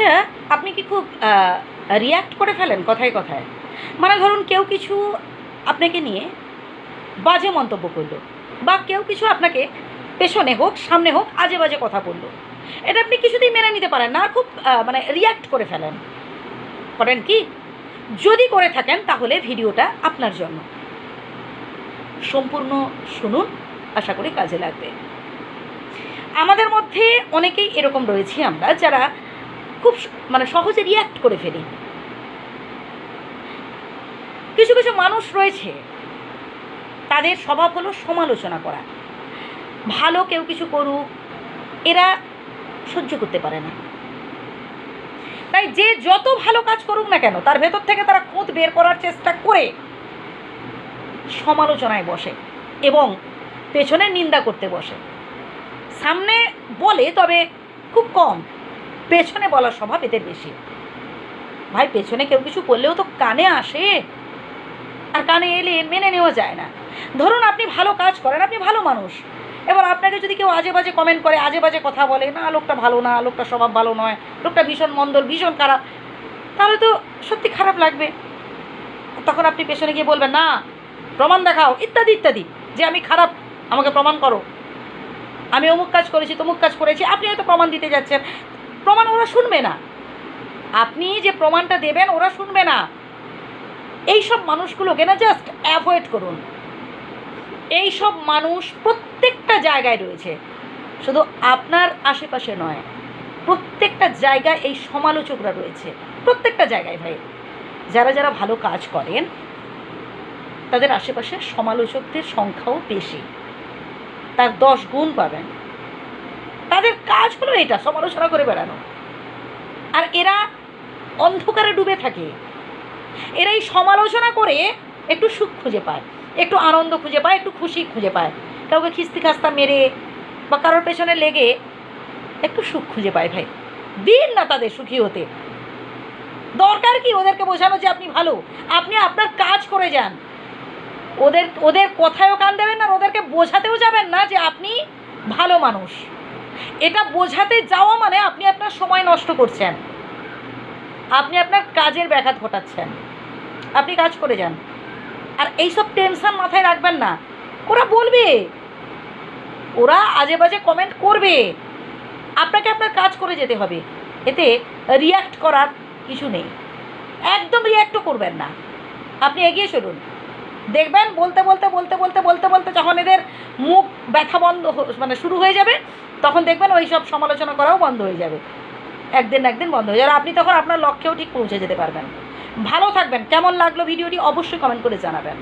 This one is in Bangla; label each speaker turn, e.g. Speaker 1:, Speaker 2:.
Speaker 1: আচ্ছা আপনি কি খুব রিয়্যাক্ট করে ফেলেন কথায় কথায়? মানে ধরুন কেউ কিছু আপনাকে নিয়ে বাজে মন্তব্য করল বা কেউ কিছু আপনাকে পেছনে হোক, সামনে হোক, আজে বাজে কথা বলল। এটা আপনি কিছুতেই মেনে নিতে পারেন না খুব মানে রিয়্যাক্ট করে ফেলেন। করেন কি? যদি করে থাকেন তাহলে ভিডিওটা আপনার জন্য। সম্পূর্ণ শুনুন, আশা করি কাজে লাগবে। আমাদের মধ্যে অনেকেই এরকম রয়েছি আমরা যারা খুব মানে সহজে রিয়্যাক্ট করে ফেলি। কিছু কিছু মানুষ রয়েছে, তাদের স্বভাব হলো সমালোচনা করা। ভালো কেউ কিছু করুক, এরা সহ্য করতে পারে না। তাই যে যত ভালো কাজ করুক না কেন, তার ভেতর থেকে তারা খুঁত বের করার চেষ্টা করে সমালোচনায় বসে এবং পেছনে নিন্দা করতে বসে। সামনে বলে, তবে খুব কম। পেছনে বলার স্বভাব এদের বেশি। ভাই, পেছনে কেউ কিছু করলেও তো কানে আসে। আর কানে এলে মেনে নেওয়া যায় না। ধরুন আপনি ভালো কাজ করেন, আপনি ভালো মানুষ। এবার আপনাকে যদি কেউ আজে বাজে কমেন্ট করে, আজে বাজে কথা বলে, না, লোকটা ভালো না লোকটা স্বভাব ভালো নয়, লোকটা ভীষণ মন্দল ভীষণ খারাপ, তাহলে তো সত্যি খারাপ লাগবে। তখন আপনি পেছনে গিয়ে বলবেন, না, প্রমাণ দেখাও, ইত্যাদি ইত্যাদি। যে আমি খারাপ, আমাকে প্রমাণ করো। আমি অমুক কাজ করেছি, তমুক কাজ করেছি, আপনি হয়তো প্রমাণ দিতে যাচ্ছেন। প্রমাণ ওরা শুনবে না। আপনি যে প্রমাণটা দেবেন, ওরা শুনবে না। এই সব মানুষগুলোকে না জাস্ট অ্যাভয়েড করুন। এই সব মানুষ প্রত্যেকটা জায়গায় রয়েছে। শুধু আপনার আশেপাশে নয়, প্রত্যেকটা জায়গায় এই সমালোচকরা রয়েছে। প্রত্যেকটা জায়গায় ভাই। যারা যারা ভালো কাজ করেন, তাদের আশেপাশে সমালোচকদের সংখ্যাও বেশি। তার দশ গুণ পাবেন। তাদের কাজ হলো এটা, সমালোচনা করে বেড়ানো। আর এরা অন্ধকারে ডুবে থাকে। এরা এই সমালোচনা করে একটু সুখ খুঁজে পায়, একটু আনন্দ খুঁজে পায়, একটু খুশি খুঁজে পায়। কাউকে খিস্তি খাস্তা মেরে বা কারোর পেছনে লেগে একটু সুখ খুঁজে পায় ভাই। দিন না তাদের সুখী হতে। দরকার কি ওদেরকে বোঝানো যে আপনি ভালো? আপনি আপনার কাজ করে যান। ওদের ওদের কথায়ও কান দেবেন না ওদেরকে বোঝাতেও যাবেন না যে আপনি ভালো মানুষ। এটা বোঝাতে যাওয়া মানে আপনি আপনার সময় নষ্ট করছেন। আপনি আপনার কাজের ব্যাঘাত ঘটাচ্ছেন। আপনি কাজ করে যান। আর এইসব টেনশন মাথায় রাখবেন না। ওরা বলবে। ওরা আজে বাজে কমেন্ট করবে। আপনাকে আপনার কাজ করে যেতে হবে। এতে রিয়াক্ট করার কিছু নেই। একদম রিয়াক্টও করবেন না। আপনি এগিয়ে চলুন। দেখবেন, বলতে বলতে বলতে বলতে বলতে বলতে যখন এদের মুখ ব্যথা বন্ধ মানে শুরু হয়ে যাবে, তখন দেখবেন ওই সব সমালোচনা করাও বন্ধ হয়ে যাবে। একদিন একদিন বন্ধ হয়ে যাবে। আপনি তখন আপনার লক্ষ্যেও ঠিক পৌঁছে যেতে পারবেন। ভালো থাকবেন। কেমন লাগল ভিডিওটি অবশ্যই কমেন্ট করে জানাবেন।